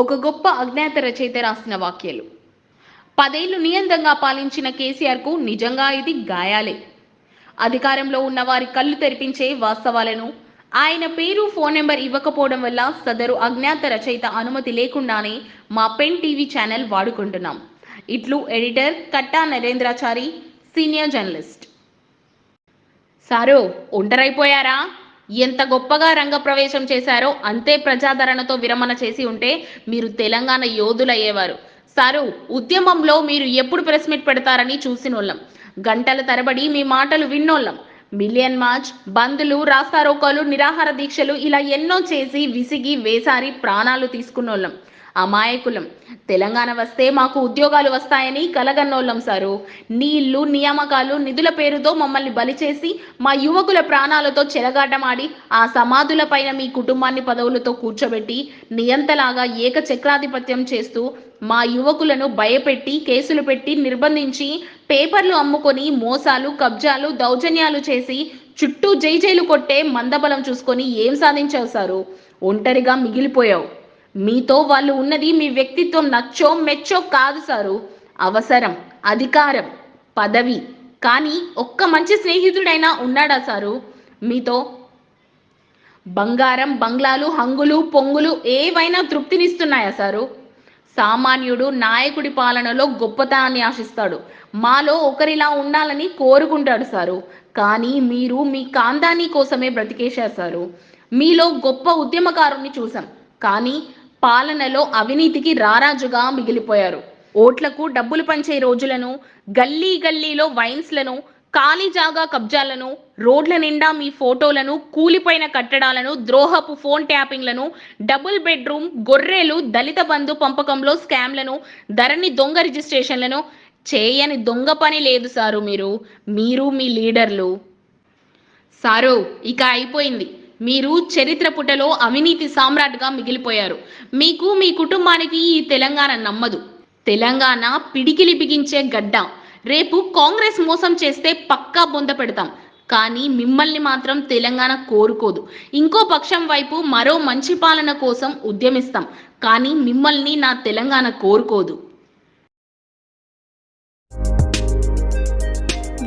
ఒక గొప్ప అజ్ఞాత రచయిత రాసిన వాక్యాలు. పదేళ్ళు నియంత్రంగా పాలించిన కేసీఆర్కు నిజంగా ఇది గాయాలే. అధికారంలో ఉన్న వారి కళ్ళు తెరిపించే వాస్తవాలను ఆయన పేరు ఫోన్ నెంబర్ ఇవ్వకపోవడం వల్ల సదరు అజ్ఞాత రచయిత అనుమతి లేకుండానే మా పెన్ టీవీ ఛానల్ వాడుకుంటున్నాం. ఇట్లు editor Katta Narendrachari senior journalist. Sir ఒంటరైపోయారా? ఎంత గొప్పగా రంగప్రవేశం చేశారో అంతే ప్రజాదరణతో విరమణ చేసి ఉంటే మీరు తెలంగాణ యోధులయ్యేవారు. సారు ఉద్యమంలో మీరు ఎప్పుడు ప్రెస్ మీట్ పెడతారని చూసినోళ్ళం. గంటల తరబడి మీ మాటలు విన్నోళ్ళం. మిలియన్ మార్చ్ బంద్లు రాస్తారోకాలు నిరాహార దీక్షలు ఇలా ఎన్నో చేసి విసిగి వేసారి ప్రాణాలు తీసుకున్నోళ్ళం. అమాయకులం. తెలంగాణ వస్తే మాకు ఉద్యోగాలు వస్తాయని కలగన్నోళ్ళం సారు. నీళ్ళు నియామకాలు నిధుల పేరుతో మమ్మల్ని బలి చేసి మా యువకుల ప్రాణాలతో చెలగాటమాడి ఆ సమాధుల పైన మీ కుటుంబాన్ని పదవులతో కూర్చోబెట్టి నియంతలాగా ఏక చక్రాధిపత్యం చేస్తూ మా యువకులను భయపెట్టి కేసులు పెట్టి నిర్బంధించి పేపర్లు అమ్ముకొని మోసాలు కబ్జాలు దౌర్జన్యాలు చేసి చుట్టూ జై జైలు కొట్టే మందబలం చూసుకొని ఏం సాధించావు సారు? ఒంటరిగా మిగిలిపోయావు. మీతో వాళ్ళు ఉన్నది మీ వ్యక్తిత్వం నచ్చో మెచ్చో కాదు సారు. అవసరం అధికారం పదవి. కానీ ఒక్క మంచి స్నేహితుడైనా ఉన్నాడా సారు? మీతో బంగారం బంగ్లాలు హంగులు పొంగులు ఏవైనా తృప్తినిస్తున్నాయా సారు? సామాన్యుడు నాయకుడి పాలనలో గొప్పతనాన్ని ఆశిస్తాడు. మాలో ఒకరిలా ఉండాలని కోరుకుంటాడు సారు. కానీ మీరు మీ కాందాని కోసమే బ్రతికేశారు సారు. మీలో గొప్ప ఉద్యమకారుణ్ణి చూసాం కానీ పాలనలో అవినీతికి రారాజుగా మిగిలిపోయారు. ఓట్లకు డబ్బులు పంచే రోజులను గల్లీ గల్లీలో వైన్స్లను ఖాళీ జాగా కబ్జాలను రోడ్ల నిండా మీ ఫోటోలను కూలిపోయిన కట్టడాలను ద్రోహపు ఫోన్ ట్యాపింగ్లను డబుల్ బెడ్రూమ్ గొర్రెలు దళిత బంధు పంపకంలో స్కామ్లను ధరణి దొంగ రిజిస్ట్రేషన్లను చేయని దొంగ పని లేదు సారు మీరు. మీరు మీ లీడర్లు. సారు ఇక అయిపోయింది. మీరు చరిత్ర పుటలో అవినీతి సామ్రాట్గా మిగిలిపోయారు. మీకు మీ కుటుంబానికి ఈ తెలంగాణ నమ్మదు. తెలంగాణ పిడికిలి బిగించే గడ్డ. రేపు కాంగ్రెస్ మోసం చేస్తే పక్కా బొంద పెడతాం. కానీ మిమ్మల్ని మాత్రం తెలంగాణ కోరుకోదు. ఇంకో పక్షం వైపు మరో మంచి పాలన కోసం ఉద్యమిస్తాం. కానీ మిమ్మల్ని నా తెలంగాణ కోరుకోదు.